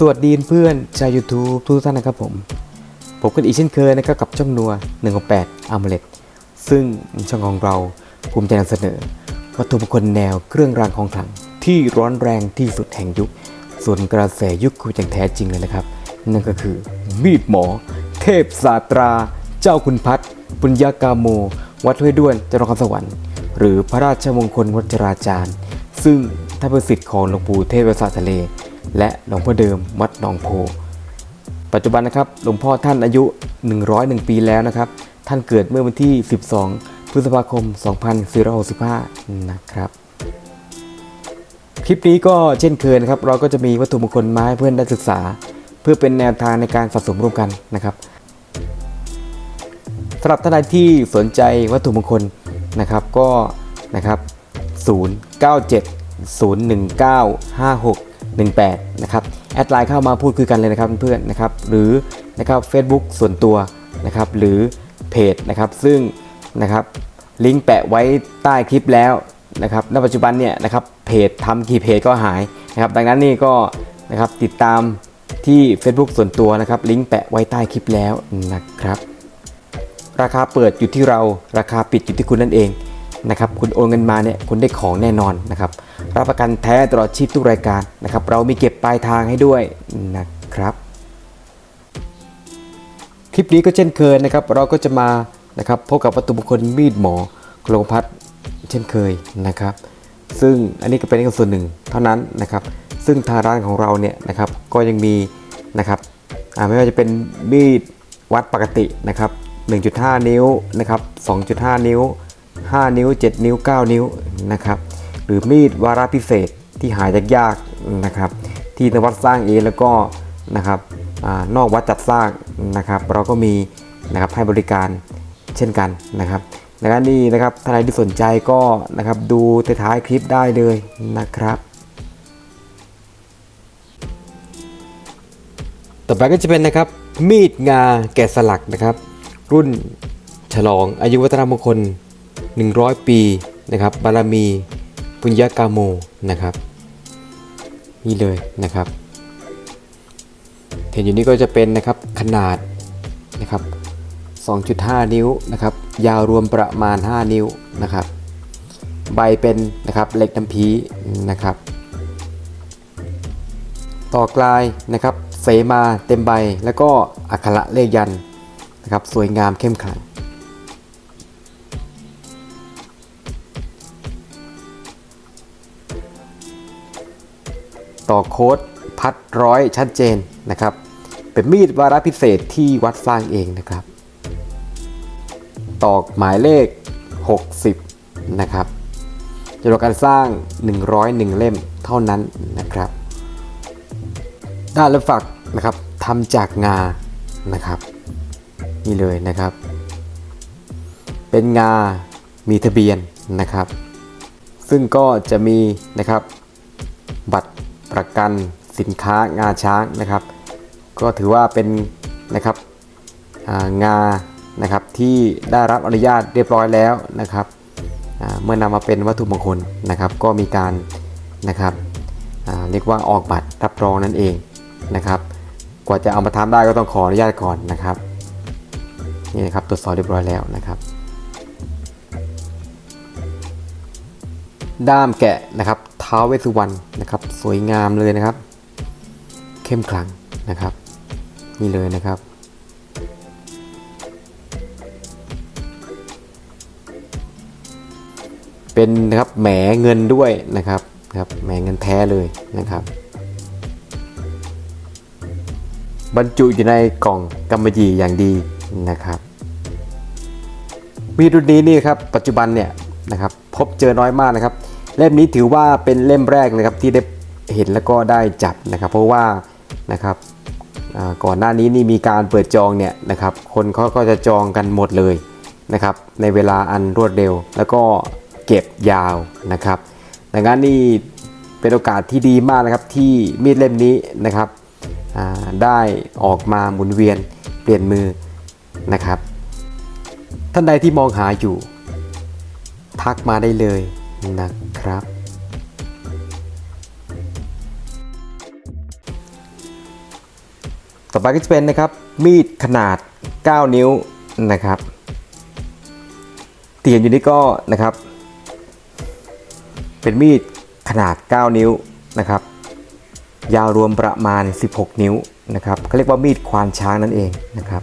สวัสดีเพื่อนชาว YouTube ทุกท่านนะครับผม ผมกันอีกเช่นเคยนะครับกับช่องนัว168 a m u l e t ซึ่งช่องของเราภูมิใจนำเสนอ วัตถุมงคลแนวเครื่องรางของขลัง ที่ร้อนแรงที่สุดแห่งยุค ส่วนกระแสยุคคืออย่างแท้จริงเลยนะครับ นั่นก็คือมีดหมอ เทพศาตรา เจ้าคุณพัฒน์ปุญญากาโม วัดห้วยด้วนจังหวัดนครสวรรค์หรือพระราชมงคลวัชราจารย์ ซึ่งท่านเป็นศิษย์ของหลวงปู่เทพประสาททะเล และหลวงพ่อเดิมวัดหนองโพ ปัจจุบันนะครับหลวงพ่อท่านอายุ 101 ปีแล้วนะครับ ท่านเกิดเมื่อวันที่ 12 พฤษภาคม 2465 นะครับคลิปนี้ก็เช่นเคยนะครับ เราก็จะมีวัตถุมงคลมาให้เพื่อนได้ศึกษา เพื่อเป็นแนวทางในการสะสมร่วมกันนะครับสำหรับท่านใดที่สนใจวัตถุมงคลนะครับก็นะครับ 097 019 18นะครับแอดไลน์เข้ามาพูดคุยกันเลยนะครับเพื่อนๆนะครับหรือนะครับ Facebook ส่วนตัวนะครับหรือเพจนะครับซึ่งนะครับลิงก์แปะไว้ใต้คลิปแล้วนะครับณปัจจุบันเนี่ยนะครับเพจทำกี่เพจก็หายนะครับดังนั้นนี่ก็นะครับติดตามที่ Facebook ส่วนตัวนะครับลิงก์แปะไว้ใต้คลิปแล้วนะครับราคาเปิดอยู่ที่เราราคาปิดอยู่ที่คุณนั่นเองนะครับคุณโอนเงินมาเนี่ยคุณได้ของแน่นอนนะครับ รับประกันแท้ตลอดชีพทุกรายการนะครับ เรามีเก็บปลายทางให้ด้วยนะครับ คลิปนี้ก็เช่นเคยนะครับ เราก็จะมานะครับพบกับวัตถุมงคลมีดหมอกลงพัดเช่นเคยนะครับ ซึ่งอันนี้ก็เป็นส่วนหนึ่งเท่านั้นนะครับ ซึ่งทางร้านของเราเนี่ยนะครับก็ยังมีนะครับไม่ว่าจะเป็นมีดวัดปกตินะครับ 1.5 นิ้วนะครับ 2.5 นิ้ว 5 นิ้ว 7 นิ้ว 9 นิ้วนะครับ หรือมีดวาระพิเศษที่หายากๆนะครับที่นวัดสร้างเองแล้วก็นะครับอนอกวัดจัดสร้างนะครับเราก็มีนะครับให้บริการเช่นกันนะครับดังนั้นนี่นะครับท่านใดที่สนใจก็นะครับดูท้ายคลิปได้เลยนะครับต่อไปก็จะเป็นนะครับมีดงาแกะสลักนะครับ รุ่นฉลองอายุวัฒนมงคล 100 ปีนะครับบารมี ปุญญากาโมนะครับนี่เลยนะครับเห็นอยู่นี้ก็จะเป็นนะครับขนาดนะครับ 2.5 นิ้วนะครับ ยาวรวมประมาณ 5 นิ้วนะครับ ใบเป็นนะครับเหล็กน้ำพีนะครับ ต่อกลายนะครับเสมาเต็มใบแล้วก็อักขระเลขยันนะครับ สวยงามเข้มขลัง ต่อโค้ดพัดร้อยชัดเจนนะครับ เป็นมีดวาระพิเศษที่วัดสร้างเองนะครับ ตอกหมายเลข 60 นะครับจำนวนการสร้าง 101 เล่มเท่านั้นนะครับ ด้านและฝักนะครับทำจากงานะครับนี่เลยนะครับ เป็นงา มีทะเบียนนะครับ ซึ่งก็จะมีนะครับ บัตร ประกันสินค้างาช้างนะครับ ก็ถือว่าเป็นนะครับางานะครับที่ได้รับอนุญาตเรียบร้อยแล้วนะครับเมื่อนำมาเป็นวัตถุมงคลนะครับ ก็มีการนะครับเรียกว่าออกบัตรรับรองนั่นเองนะครับ กว่าจะเอามาทำได้ก็ต้องขออนุญาตก่อนนะครับนี่นะครับตรวจสอบเรียบร้อยแล้วนะครับ ด้ามแกะนะครับท้าวเวสุวรรณนะครับ สวยงามเลยนะครับ เข้มขลังนะครับ นี่เลยนะครับ เป็นนะครับแหมเงินด้วยนะครับครับแหมเงินแท้เลยนะครับ บรรจุอยู่ในกล่องกำมะหยี่อย่างดีนะครับมีดรุ่นนี้นี่ครับปัจจุบันเนี่ยนะครับพบเจอน้อยมากนะครับ เล่มนี้ถือว่าเป็นเล่มแรกนะครับที่ได้เห็นแล้วก็ได้จับนะครับ เพราะว่านะครับก่อนหน้านี้นี่มีการเปิดจองเนี่ยนะครับ คนเขาก็จะจองกันหมดเลยนะครับ ในเวลาอันรวดเร็ว แล้วก็เก็บยาวนะครับดังนั้นนี่เป็นโอกาสที่ดีมากนะครับที่มีดเล่มนี้นะครับได้ออกมาหมุนเวียนเปลี่ยนมือนะครับ ท่านใดที่มองหาอยู่ ทักมาได้เลย นะครับ ต่อไปก็จะเป็นนะครับมีดขนาด 9 นิ้วนะครับที่เห็นอยู่นี้ก็นะครับ เป็นมีดขนาด 9 นิ้วนะครับ ยาวรวมประมาณ 16 นิ้วนะครับเขาเรียกว่ามีดควานช้างนั่นเองนะครับ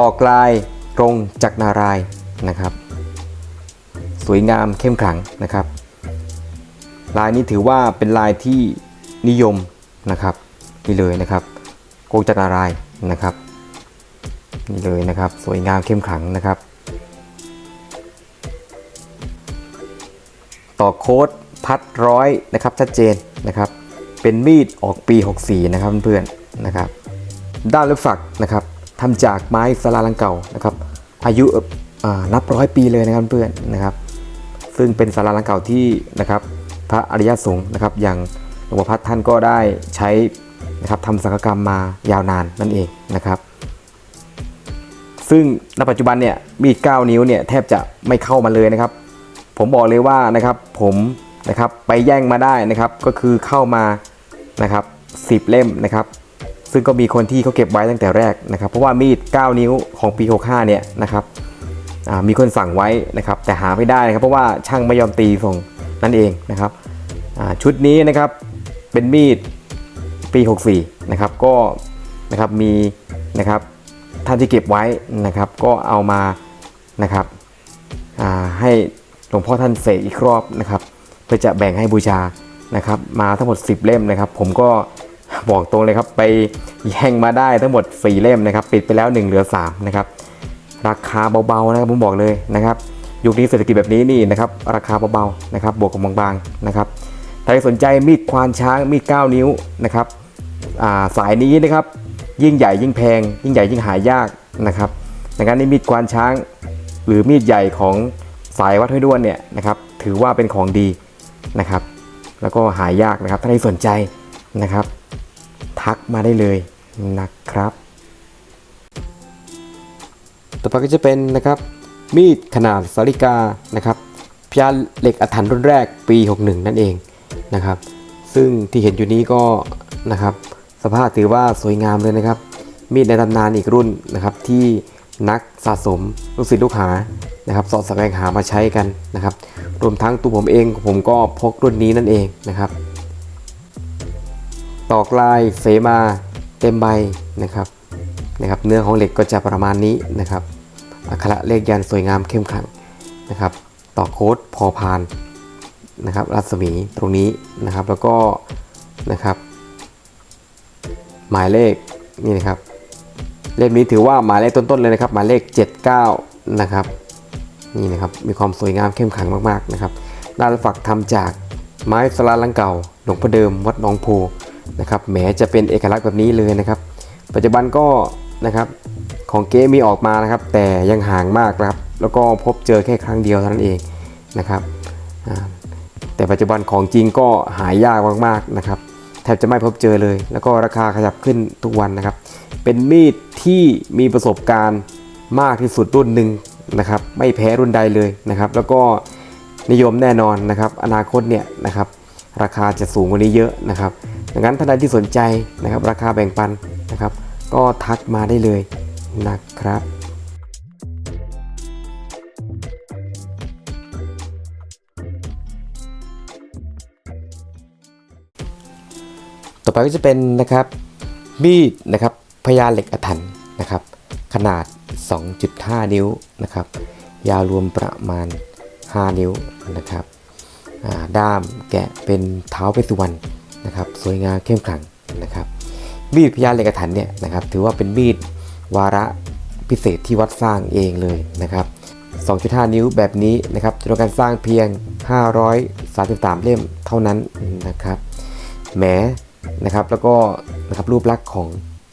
ต่อกลายตรงจากนารายนะครับ สวยงามเข้มขลังนะครับ ลายนี้ถือว่าเป็นลายที่นิยมนะครับนี่เลยนะครับโกจักรนารายนะครับนี่เลยนะครับสวยงามเข้มขลังนะครับ ต่อโค้ดพัดร้อยนะครับชัดเจนนะครับ เป็นมีดออกปี 64 นะครับเพื่อนๆนะครับ ด้านลูกฝักนะครับ ทำจากไม้สลาลังเก่านะครับ อายุนับร้อยปีเลยนะครับเพื่อนนะครับ ซึ่งเป็นสาราลังเก่าที่นะครับพระอริยสงฆ์นะครับ อย่างหลวงพ่อพัดท่านก็ได้ใช้นะครับทำสังฆกรรมมายาวนานนั่นเองนะครับ ซึ่งณปัจจุบันเนี่ยมีด9นิ้วเนี่ยแทบจะไม่เข้ามาเลยนะครับ ผมบอกเลยว่านะครับผมนะครับไปแย่งมาได้นะครับก็คือเข้ามานะครับ10 เล่มนะครับ ซึ่งก็มีคนที่เขาเก็บไว้ตั้งแต่แรกนะครับ เพราะว่ามีด 9 นิ้วของปี 65 เนี่ยนะครับมีคนสั่งไว้นะครับ แต่หาไม่ได้นะครับเพราะว่าช่างไม่ยอมตีส่งนั่นเองนะครับชุดนี้นะครับเป็นมีดปี 64 นะครับก็นะครับมีนะครับท่านที่เก็บไว้นะครับ ก็เอามานะครับให้หลวงพ่อท่านเสกอีกรอบนะครับเพื่อจะแบ่งให้บูชานะครับ มาทั้งหมด 10 เล่มนะครับ ผมก็ บอกตรงเลยครับไปแย่งมาได้ทั้งหมด 4 เล่มนะครับ ปิดไปแล้ว 1 เหลือ 3 นะครับ ราคาเบาๆนะครับผมบอกเลยนะครับ ยุคนี้เศรษฐกิจแบบนี้นี่นะครับ ราคาเบาๆนะครับ บวกกับบางๆนะครับใครสนใจมีดควานช้างมีด 9 นิ้วนะครับาสายนี้นะครับ ยิ่งใหญ่ยิ่งแพง ยิ่งใหญ่ยิ่งหายากนะครับดังนั้นในมีดควานช้างหรือมีดใหญ่ของสายวัดห้วยด้วนเนี่ยนะครับ ถือว่าเป็นของดีนะครับ แล้วก็หายากนะครับถ้าใครสนใจนะครับ ทักมาได้เลยนะครับ ต่อไปก็จะเป็นนะครับมีดขนาดสาริกานะครับพยาเหล็กอัฐันรุ่นแรกปี 61 นั่นเองนะครับ ซึ่งที่เห็นอยู่นี้ก็นะครับสภาพถือว่าสวยงามเลยนะครับ มีดในตำนานอีกรุ่นนะครับที่นักสะสมลูกศิษย์ลูกหานะครับสอดแสวงหามาใช้กันนะครับ รวมทั้งตัวผมเองผมก็พกรุ่นนี้นั่นเองนะครับ ตอกลายเสมาเต็มใบนะครับนะครับเนื้อของเหล็กก็จะประมาณนี้นะครับอักขระเลขยันสวยงามเข้มขังนะครับต่อโค้ดพอพานนะครับรัศมีตรงนี้นะครับแล้วก็นะครับ หมายเลขนี่นะครับเลขนี้ถือว่าหมายเลขต้นๆเลยนะครับหมายเลข 79 นะครับนี่นะครับมีความสวยงามเข้มขังมากๆนะครับด้านฝักทำจากไม้สลาลังเก่าหลวงพ่อเดิมวัดหนองโพ นะครับแหมจะเป็นเอกลักษณ์แบบนี้เลยนะครับ ปัจจุบันก็นะครับของเก๊มีออกมานะครับ แต่ยังห่างมากนะครับ แล้วก็พบเจอแค่ครั้งเดียวเท่านั้นเองนะครับแต่ปัจจุบันของจริงก็หายากมากๆนะครับแทบจะไม่พบเจอเลย แล้วก็ราคาขยับขึ้นทุกวันนะครับ เป็นมีดที่มีประสบการณ์มากที่สุดรุ่นหนึ่งนะครับ ไม่แพ้รุ่นใดเลยนะครับ แล้วก็นิยมแน่นอนนะครับ อนาคตเนี่ยนะครับ ราคาจะสูงกว่านี้เยอะนะครับ ดังนั้นท่านใดที่สนใจนะครับราคาแบ่งปันนะครับ ก็ทักมาได้เลยนะครับต่อไปก็จะเป็นนะครับมีดนะครับพญาเหล็กอถรรพ์นะครับ ขนาด 2.5 นิ้วนะครับ ยาวรวมประมาณ 5 นิ้วนะครับด้ามแกะเป็นเท้าเวสสุวรรณ นะครับสวยงามเข้มขลังนะครับมีดพญาเหล็กอาถรรพ์เนี่ยนะครับถือว่าเป็นมีดวาระพิเศษที่วัดสร้างเองเลยนะครับ 2.5 นิ้วแบบนี้นะครับจำนวนการสร้างเพียง 533 เล่มเท่านั้นนะครับแหมนะครับแล้วก็นะครับรูปลักษณ์ของ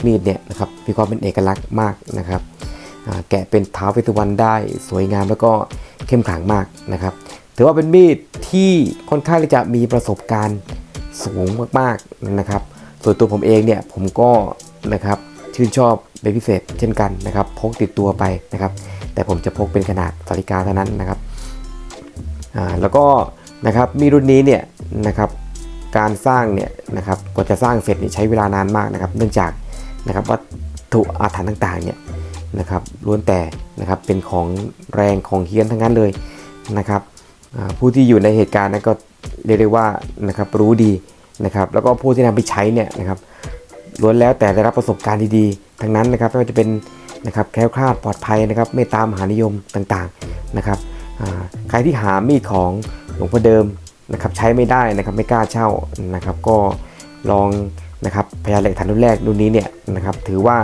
มีดเนี่ยนะครับมีความเป็นเอกลักษณ์มากนะครับแกะเป็นเท้าเวสสุวรรณได้สวยงามแล้วก็เข้มขลังมากนะครับ ถือว่าเป็นมีดที่ค่อนข้างที่จะมีประสบการณ์ สูงมากๆนะครับ ส่วนตัวผมเองเนี่ยผมก็นะครับชื่นชอบเป็นพิเศษเช่นกันนะครับพกติดตัวไปนะครับ แต่ผมจะพกเป็นขนาดสาริกาเท่านั้นนะครับแล้วก็นะครับมีรุ่นนี้เนี่ยนะครับการสร้างเนี่ยนะครับกว่าจะสร้างเสร็จเนี่ยใช้เวลานานมากนะครับ เนื่องจากนะครับวัตถุอาถรรพ์ต่างๆเนี่ยนะครับล้วนแต่นะครับเป็นของแรงของเฮี้ยนทั้งนั้นเลยนะครับผู้ที่อยู่ในเหตุการณ์นั้นก็ เรียกได้ว่านะครับรู้ดีนะครับแล้วก็ผู้ที่นำไปใช้เนี่ยนะครับล้วนแล้วแต่ได้รับประสบการณ์ดีๆทั้งนั้นนะครับไม่ว่าจะเป็นนะครับแคล้วคลาดปลอดภัยนะครับเมตตามหานิยมต่างๆนะครับใครที่หามีดของหลวงพ่อเดิมนะครับใช้ไม่ได้นะครับไม่กล้าเช่านะครับ ก็ลองนะครับพยานเหล็กฐานรุ่นแรกรุ่นนี้เนี่ยนะครับถือว่า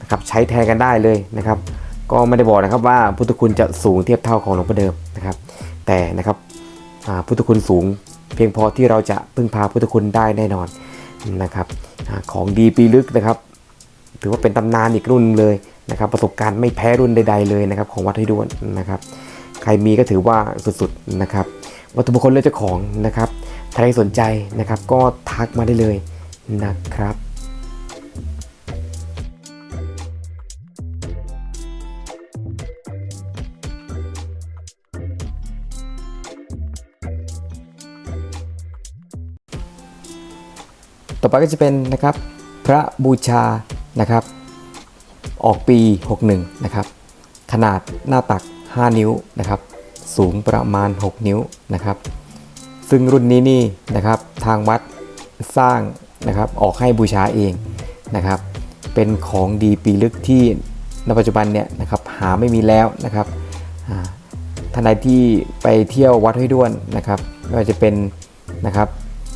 นะครับใช้แทนกันได้เลยนะครับ ก็ไม่ได้บอกนะครับว่าพุทธคุณจะสูงเทียบเท่าของหลวงพ่อเดิมนะครับ แต่นะครับพุทธคุณสูง เพียงพอที่เราจะพึ่งพาพุทธคุณได้แน่นอนนะครับของดีปีลึกนะครับ ถือว่าเป็นตำนานอีกรุ่นเลยนะครับ ประสบการณ์ไม่แพ้รุ่นใด ๆเลยนะครับ ของวัดไทยด้วนนะครับ ใครมีก็ถือว่าสุดๆนะครับ วัตถุมงคลเลือกเจ้าของนะครับใครสนใจนะครับก็ทักมาได้เลยนะครับ ต่อไปก็จะเป็นนะครับพระบูชานะครับ ออกปี 61 นะครับ ขนาดหน้าตัก 5 นิ้วนะครับ สูงประมาณ 6 นิ้วนะครับ ซึ่งรุ่นนี้นี่นะครับทางวัดสร้างนะครับออกให้บูชาเองนะครับ เป็นของดีปีลึกที่ในปัจจุบันเนี่ยนะครับหาไม่มีแล้วนะครับท่านใดที่ไปเที่ยววัดห้วยด้วนนะครับไม่ว่าจะเป็นนะครับ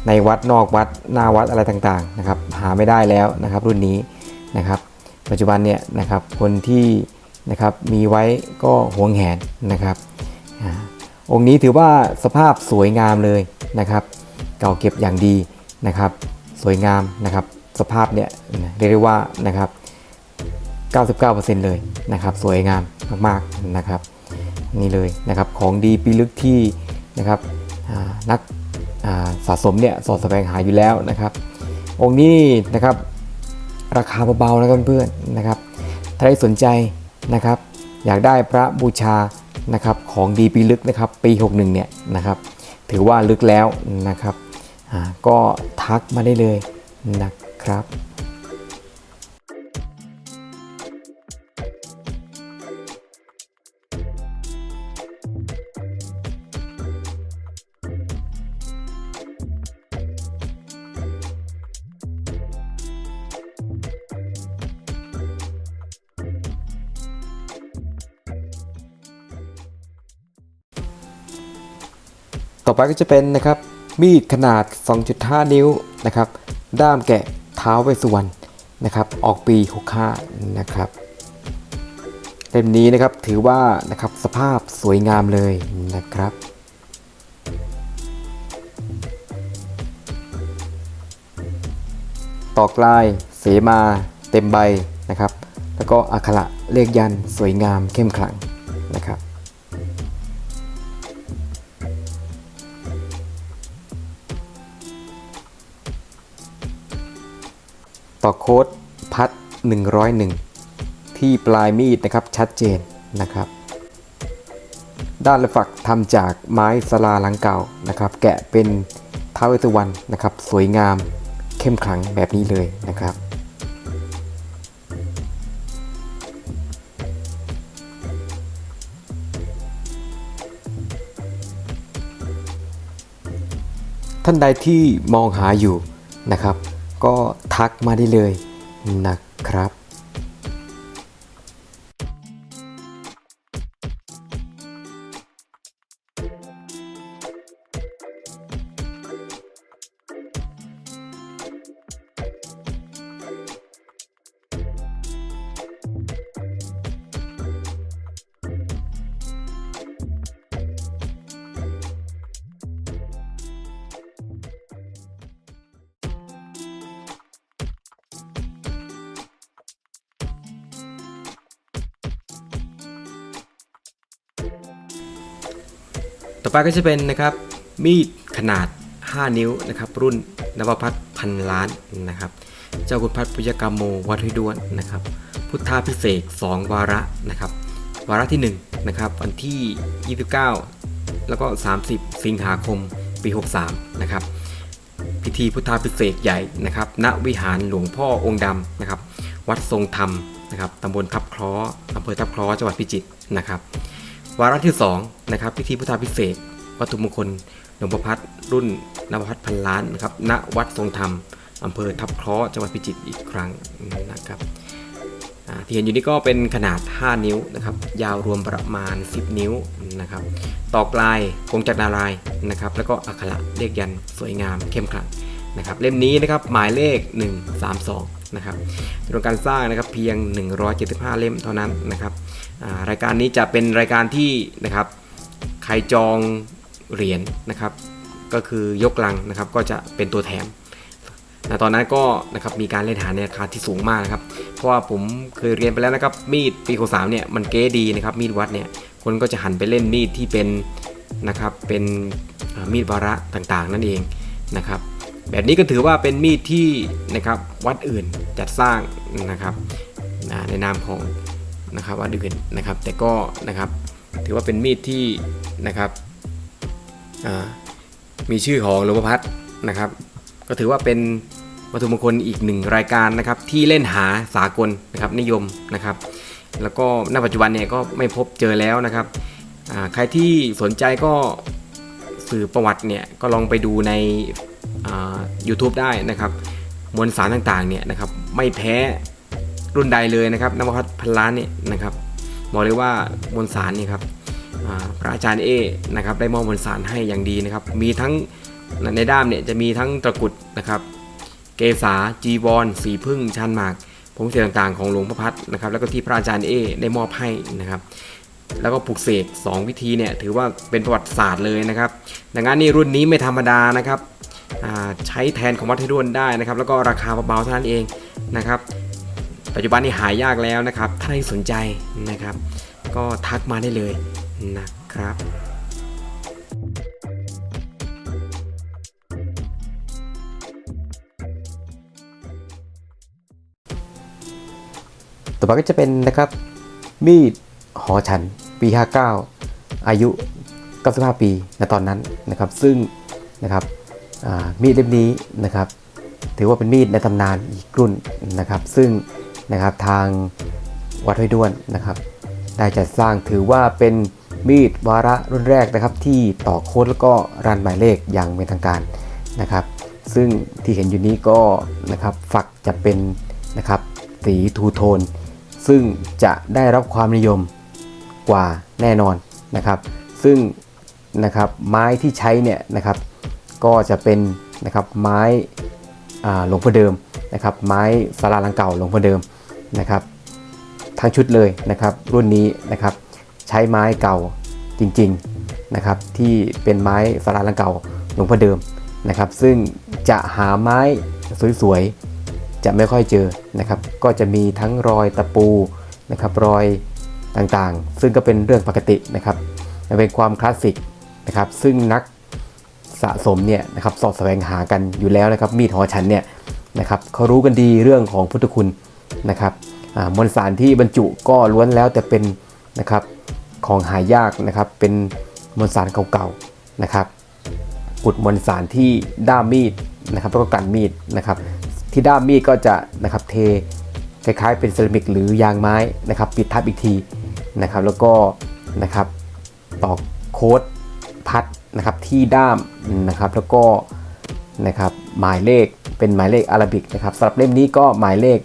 ในวัดนอกวัดหน้าวัดอะไรต่างๆนะครับหาไม่ได้แล้วนะครับรุ่นนี้นะครับ ปัจจุบันเนี่ยนะครับคนที่นะครับมีไว้ก็หวงแหนนะครับองค์นี้ถือว่าสภาพสวยงามเลยนะครับ เก่าเก็บอย่างดีนะครับ สวยงามนะครับ สภาพเนี่ยเรียกได้ว่านะครับ 99%เลยนะครับ สวยงามมากๆนะครับ นี่เลยนะครับของดีปีลึกที่นะครับนัก สะสมเนี่ยสอดแสวงหาอยู่แล้วนะครับ องค์นี้นะครับราคาเบาๆนะครับเพื่อนๆนะครับ ถ้าใครสนใจนะครับ อยากได้พระบูชานะครับของดีปีลึกนะครับปี 61เนี่ยนะครับ ถือว่าลึกแล้วนะครับก็ทักมาได้เลยนะครับ อไปก็จะเป็นนะครับมีดขนาด 2.5 นิ้วนะครับด้ามแกะเท้าเวสสุวรรณนะครับออกปี65นะครับเล่มนี้นะครับถือว่านะครับสภาพสวยงามเลยนะครับตอกลายเสมา เต็มใบนะครับ แล้วก็อักขระเลขยันสวยงามเข้มขลังนะครับ ต่อโค้ดพัด 101 ที่ปลายมีดนะครับชัดเจนนะครับ ด้านละฝักทำจากไม้สลาหลังเก่านะครับ แกะเป็นท้าวเวสวรรณนะครับ สวยงามเข้มขลังแบบนี้เลยนะครับท่านใดที่มองหาอยู่นะครับ ก็ทักมาได้เลยนะครับ ต่อไปก็จะเป็นนะครับมีดขนาด 5 นิ้วนะครับรุ่นนวพัฒน์พันล้านนะครับ เจ้าคุณพัฒน์ปุญญกรรมโมวัดห้วยด้วนนะครับ พุทธาพิเศษ2วาระนะครับ วาระที่1นะครับวันที่ 29 แล้วก็ 30 สิงหาคมปี 63 นะครับ พิธีพุทธาพิเศษใหญ่นะครับ ณวิหารหลวงพ่อองค์ดำนะครับ วัดทรงธรรมนะครับตำบลทับคล้ออำเภอทับคล้อจังหวัดพิจิตรนะครับ วาระที่2นะครับพิธีพุทธาพิเศษ วัตถุมงคลหลวงพ่อพัดรุ่นนวพัฒพันล้านนะครับณวัดทรงธรรมอำเภอทับคล้อจังหวัดพิจิตรอีกครั้งนะครับที่เห็นอยู่นี่ก็เป็นขนาด 5 นิ้วนะครับยาวรวมประมาณ 10 นิ้วนะครับตอกลายคงจักรนารายนะครับแล้วก็อักขระเลขยันสวยงามเข้มขลังนะครับเล่มนี้นะครับหมายเลข 132นะครับจำนวนการสร้างนะครับเพียง 175 เล่มเท่านั้นนะครับ รายการนี้จะเป็นรายการที่นะครับใครจองเหรียญนะครับ ก็คือยกลังนะครับก็จะเป็นตัวแถมนะตอนนั้นก็นะครับมีการเล่นหาในราคาที่สูงมากนะครับ เพราะว่าผมเคยเรียนไปแล้วนะครับ มีดปีหกสามเนี่ยมันเก๋ดีนะครับมีดวัดเนี่ยคนก็จะหันไปเล่นมีดที่เป็นนะครับเป็นมีดวาระต่างๆ นั่นเองนะครับ แบบนี้ก็ถือว่าเป็นมีดที่นะครับวัดอื่นจัดสร้างนะครับในนามของ นะครับวัดอื่นนะครับ แต่ก็นะครับถือว่าเป็นมีดที่นะครับมีชื่อของหลวงพ่อพัดนะครับ ก็ถือว่าเป็นวัตถุมงคลอีกหนึ่งรายการนะครับ ที่เล่นหาสากลนะครับนิยมนะครับ แล้วก็ณปัจจุบันเนี่ยก็ไม่พบเจอแล้วนะครับใครที่สนใจก็สื่อประวัติเนี่ยก็ลองไปดูใน YouTube ได้นะครับ มวลสารต่างๆเนี่ยนะครับไม่แพ้ รุ่นใดเลยนะครับนวพัฒน์พันล้านเนี่ยนะครับบอกเลยว่ามวลสารนี่ครับพระอาจารย์เอนะครับได้มอบมวลสารให้อย่างดีนะครับ มีทั้งในด้ามเนี่ยจะมีทั้งตะกุดนะครับ เกษาจีวรสีพึ่งชันหมากผงเสียต่างๆของหลวงพ่อพัดนะครับ แล้วก็ที่พระอาจารย์เอได้มอบให้นะครับ แล้วก็ปลุกเสก2 วิธีเนี่ยถือว่าเป็นประวัติศาสตร์เลยนะครับ ดังนั้นนี่รุ่นนี้ไม่ธรรมดานะครับใช้แทนของวัดให้ด้วนได้นะครับ แล้วก็ราคาเบาๆเท่านั้นเองนะครับ ปัจจุบันนี้หายากแล้วนะครับ ถ้าใครสนใจนะครับ ก็ทักมาได้เลยนะครับต่อไปก็จะเป็นนะครับมีดหอฉันปี 59 อายุ 95 ปีในตอนนั้นนะครับ ซึ่งนะครับมีดเล่มนี้นะครับ ถือว่าเป็นมีดในตำนานอีกรุ่นนะครับ ซึ่ง นะครับ ทางวัดห้วยด้วนนะครับ ได้จัดสร้างถือว่าเป็นมีดวาระรุ่นแรกนะครับ ที่ต่อโค้ดแล้วก็รันหมายเลขอย่างเป็นทางการนะครับ ซึ่งที่เห็นอยู่นี้ก็นะครับฝักจะเป็นนะครับสีทูโทน ซึ่งจะได้รับความนิยมกว่าแน่นอนนะครับ ซึ่งนะครับไม้ที่ใช้เนี่ยนะครับ ก็จะเป็นนะครับไม้หลวงพ่อเดิมนะครับ ไม้สาราลังเก่าหลวงพ่อเดิม นะครับทั้งชุดเลยนะครับรุ่นนี้นะครับใช้ไม้เก่าจริงๆนะครับที่เป็นไม้สาราลังเก่าหลวงพ่อเดิมนะครับ ซึ่งจะหาไม้สวยๆ จะไม่ค่อยเจอนะครับ ก็จะมีทั้งรอยตะปูนะครับรอยต่างๆ ซึ่งก็เป็นเรื่องปกตินะครับเป็นความคลาสสิกนะครับ ซึ่งนักสะสมเนี่ยนะครับสอบแสวงหากันอยู่แล้วนะครับ มีดหอฉันเนี่ยนะครับเขารู้กันดีเรื่องของพุทธคุณ นะครับมวลสารที่บรรจุก็ล้วนแล้วแต่เป็นนะครับของหายากนะครับ เป็นมวลสารเก่าๆนะครับกุดมวลสารที่ด้ามมีดนะครับแล้วก็กันมีดนะครับ ที่ด้ามมีดก็จะนะครับเทคล้ายๆเป็นเซรามิกหรือยางไม้นะครับ ปิดทับอีกทีนะครับ แล้วก็นะครับตอกโค้ดพัดนะครับที่ด้ามนะครับแล้วก็นะครับหมายเลข เป็นหมายเลขอาราบิกนะครับสำหรับเล่มนี้ก็หมายเลข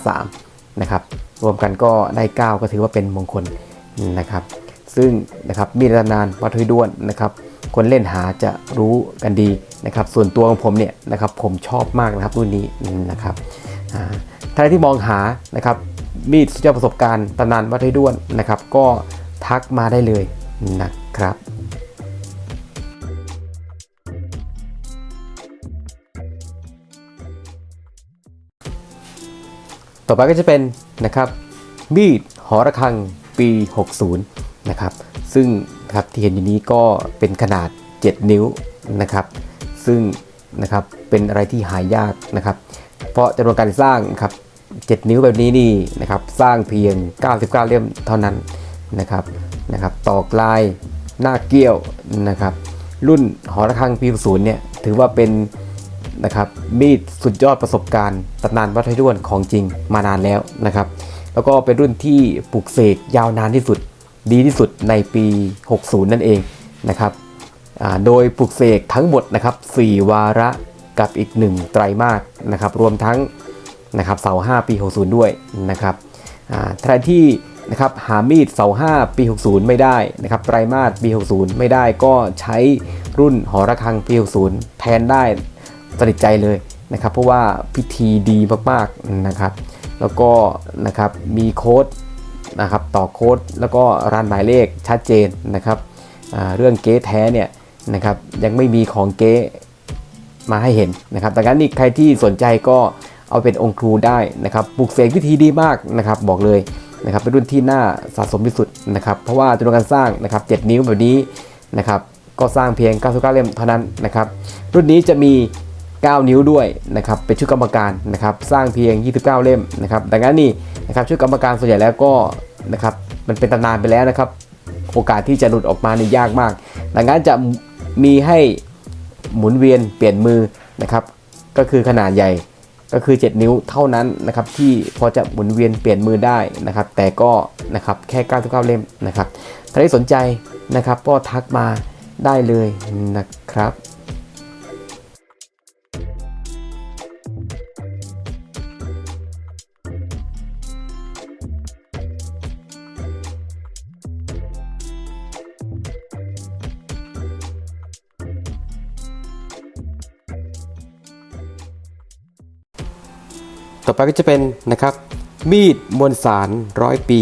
153 นะครับ รวมกันก็ได้ 9 ก็ถือว่าเป็นมงคลนะครับ ซึ่งนะครับมีดตำนานวัดห้วยด้วนนะครับ คนเล่นหาจะรู้กันดีนะครับ ส่วนตัวของผมเนี่ยนะครับผมชอบมากนะครับรุ่นนี้นะครับท่านที่มองหานะครับมีดสุดยอดประสบการณ์ตำนานวัดห้วยด้วนนะครับ ก็ทักมาได้เลยนะครับ ต่อไปก็จะเป็นนะครับมีดหอระฆังปี 60 นะครับ ซึ่งนะครับที่เห็นอยู่นี้ก็เป็นขนาด 7 นิ้วนะครับ ซึ่งนะครับเป็นอะไรที่หายากนะครับ เพราะจำนวนการสร้างครับ 7 นิ้วแบบนี้นี่นะครับสร้างเพียง 99 เล่มเท่านั้นนะครับนะครับตอกลายหน้าเกี้ยวนะครับ รุ่นหอระฆังปี 60 เนี่ยถือว่าเป็น นะครับมีดสุดยอดประสบการณ์ตำนานวัดไทยด้วนของจริงมานานแล้วนะครับ แล้วก็เป็นรุ่นที่ปลูกเสกยาวนานที่สุด ดีที่สุดในปี 60 นั่นเองนะครับโดยปลูกเสกทั้งหมดนะครับ 4 วาระกับอีก 1 ไตรมาสนะครับ รวมทั้งนะครับเสา5ปี 60 ด้วยนะครับอ่าที่นะครับหามีดเสา5ปี 60 ไม่ได้นะครับไตรมาสปี 60 ไม่ได้ก็ใช้รุ่นหอระฆังปี 60 แทนได้ สนิทใจเลยนะครับ เพราะว่าพิธีดีมากๆนะครับ แล้วก็นะครับมีโค้ดนะครับต่อโค้ดแล้วก็ร้านหมายเลขชัดเจนนะครับเรื่องเก๊แท้เนี่ยนะครับยังไม่มีของเก๊มาให้เห็นนะครับดังนั้นนี่ใครที่สนใจก็เอาเป็นองค์ครูได้นะครับปลูกเสกวิธีดีมากนะครับบอกเลยนะครับเป็นรุ่นที่น่าสะสมที่สุดนะครับเพราะว่าจำนวนการสร้างนะครับ7นิ้วแบบนี้นะครับก็สร้างเพียง 99 เล่มเท่านั้นนะครับรุ่นนี้จะมี 9 นิ้วด้วยนะครับเป็นชุดกรรมการนะครับสร้างเพียง 29 เล่มนะครับดังนั้นนี่นะครับชุดกรรมการส่วนใหญ่แล้วก็นะครับมันเป็นตำนานไปแล้วนะครับ โอกาสที่จะหลุดออกมานี่ยากมาก ดังนั้นจะมีให้หมุนเวียนเปลี่ยนมือนะครับก็คือขนาดใหญ่ก็คือ 7 นิ้วเท่านั้นนะครับที่พอจะหมุนเวียนเปลี่ยนมือได้นะครับแต่ก็นะครับแค่ 99 เล่มนะครับถ้าได้สนใจนะครับก็ทักมาได้เลยนะครับ ไปก็จะเป็นนะครับมีดมวลสารร้อยปี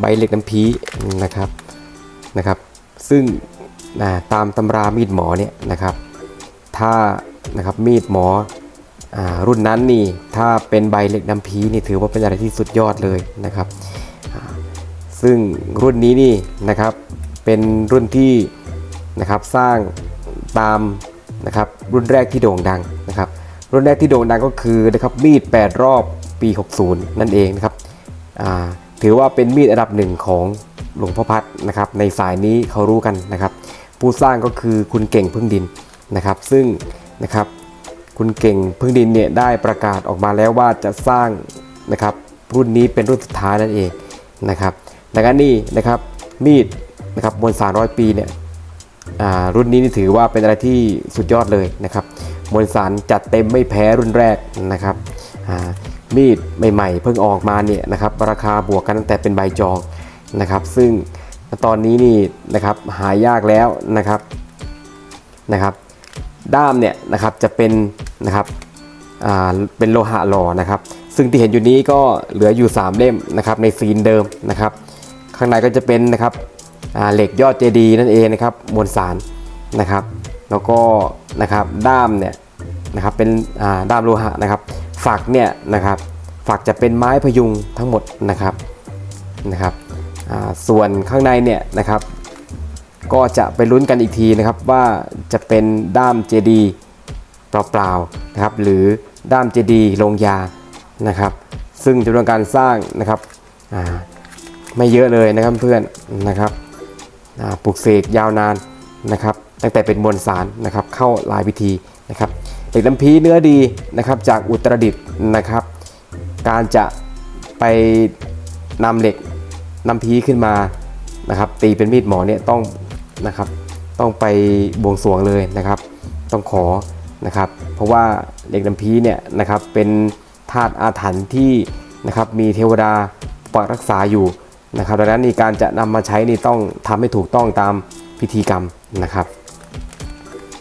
ใบเหล็กน้ำพีนะครับนะครับ ซึ่งนะตามตำรามีดหมอเนี่ยนะครับ ถ้านะครับมีดหมออรุ่นนั้นนี่ถ้าเป็นใบเหล็กน้ำพีนี่ถือว่าเป็นอะไรที่สุดยอดเลยนะครับ ซึ่งรุ่นนี้นี่นะครับเป็นรุ่นที่นะครับสร้างตามนะครับรุ่นแรกที่โด่งดัง รุ่นแรกที่โด่งดังก็คือนะครับมีด 8 รอบปี 60 นั่นเองนะครับถือว่าเป็นมีดอันดับหนึ่งของหลวงพ่อพัดนะครับในสายนี้เขารู้กันนะครับผู้สร้างก็คือคุณเก่งพึ่งดินนะครับ ซึ่งนะครับคุณเก่งพึ่งดินเนี่ยได้ประกาศออกมาแล้วว่าจะสร้างนะครับรุ่นนี้เป็นรุ่นสุดท้ายนั่นเองนะครับดังนั้นนี่นะครับมีดนะครับมวลสารร้อยปีเนี่ย รุ่นนี้นี่ถือว่าเป็นอะไรที่สุดยอดเลยนะครับ มวลสารจัดเต็มไม่แพ้รุ่นแรกนะครับมีดใหม่ๆ เพิ่งออกมาเนี่ยนะครับราคาบวกกันตั้งแต่เป็นใบจองนะครับ ซึ่งตอนนี้นี่นะครับหายากแล้วนะครับนะครับ ด้ามเนี่ยนะครับจะเป็นนะครับอ่าเป็นโลหะหล่อนะครับ ซึ่งที่เห็นอยู่นี้ก็เหลืออยู่ 3 เล่มนะครับในซีนเดิมนะครับ ข้างในก็จะเป็นนะครับ เหล็กยอดเจดีนั่นเองนะครับมวลสารนะครับ แล้วก็นะครับด้ามเนี่ยนะครับเป็นด้ามโลหะนะครับฝักเนี่ยนะครับฝักจะเป็นไม้พยุงทั้งหมดนะครับนะครับส่วนข้างในเนี่ยนะครับก็จะไปลุ้นกันอีกทีนะครับว่าจะเป็นด้ามเจดีเปล่าๆนะครับหรือด้ามเจดีลงยานะครับซึ่งจำนวนการสร้างนะครับไม่เยอะเลยนะครับเพื่อนนะครับ ปลูกเสกยาวนานนะครับ ตั้งแต่เป็นมวลสารนะครับเข้าลายวิธีนะครับเหล็กน้ำพีเนื้อดีนะครับจากอุตรดิตถ์นะครับ การจะไปนำเหล็กน้ำพีขึ้นมานะครับ ตีเป็นมีดหมอเนี่ยต้องนะครับต้องไปบวงสรวงเลยนะครับ ต้องขอนะครับ เพราะว่าเหล็กน้ำพีเนี่ยนะครับเป็นธาตุอาถรรพ์ที่นะครับมีเทวดาปกปักรักษาอยู่ นะครับดังนั้นในการจะนำมาใช้นี่ต้องทำให้ถูกต้องตามพิธีกรรมนะครับ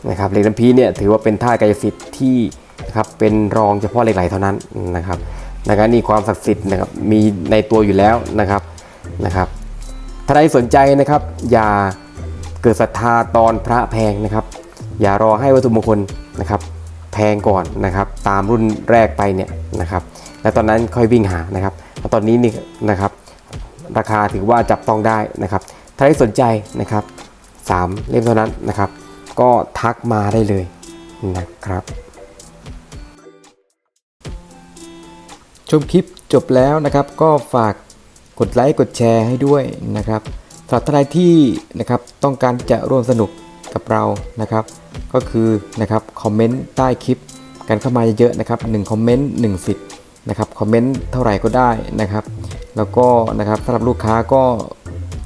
นะครับเหล็กน้ำพีเนี่ยถือว่าเป็นธากายสิทธิ์ที่นะครับเป็นรองเฉพาะเหล็กไหลเท่านั้นนะครับดังนั้นนี่ความศักดิ์สิทธิ์นะครับมีในตัวอยู่แล้วนะครับนะครับถ้าใครสนใจนะครับ อย่าเกิดศรัทธาตอนพระแพงนะครับ อย่ารอให้วัตถุมงคลนะครับแพงก่อนนะครับ ตามรุ่นแรกไปเนี่ยนะครับ แล้วตอนนั้นค่อยวิ่งหานะครับตอนนี้นี่นะครับ ราคาถือว่าจับต้องได้นะครับ ถ้าใครสนใจนะครับสามเล่มเท่านั้นนะครับ ก็ทักมาได้เลยนะครับ ชมคลิปจบแล้วนะครับ ก็ฝากกดไลค์กดแชร์ให้ด้วยนะครับสำหรับท่านใดที่นะครับต้องการจะร่วมสนุกกับเรานะครับ ก็คือนะครับคอมเมนต์ใต้คลิปกันเข้ามาเยอะๆนะครับ1คอมเมนต์1สิทธิ์ นะครับคอมเมนต์เท่าไหร่ก็ได้นะครับ แล้วก็นะครับสำหรับลูกค้าก็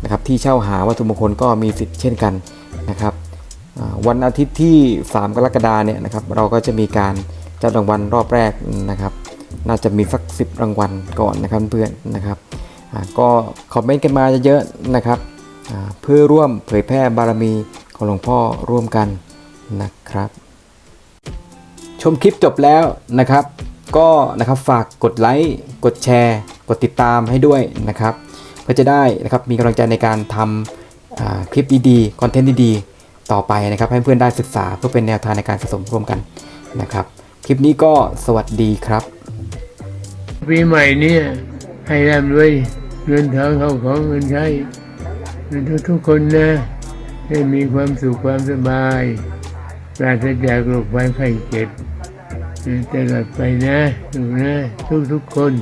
นะครับที่เช่าหาวัตถุมงคลก็มีสิทธิ์เช่นกันนะครับวันอาทิตย์ที่ 3 กรกฎาเนี่ยนะครับเราก็จะมีการจับรางวัลรอบแรกนะครับ น่าจะมีสัก 10 รางวัลก่อนนะครับเพื่อนนะครับก็คอมเมนต์กันมาเยอะๆนะครับเพื่อร่วมเผยแพร่บารมีของหลวงพ่อร่วมกันนะครับ ชมคลิปจบแล้วนะครับ ก็นะครับฝากกดไลค์กดแชร์ กดติดตามให้ด้วยนะครับเพื่อจะได้นะครับมีกำลังใจในการทำคลิปดีๆคอนเทนต์ดีๆ ต่อไปนะครับ ให้เพื่อนได้ศึกษาเพื่อเป็นแนวทางในการสะสมร่วมกันนะครับ คลิปนี้ก็สวัสดีครับปีใหม่เนี่ยให้ร่ำรวยเงินทองเข้าของเงินใช้เงินทุกๆคนนะให้มีความสุขความสบายปราศจากโรคภัยไข้เจ็บ ตลอดไปนะลูกนะทุกๆคน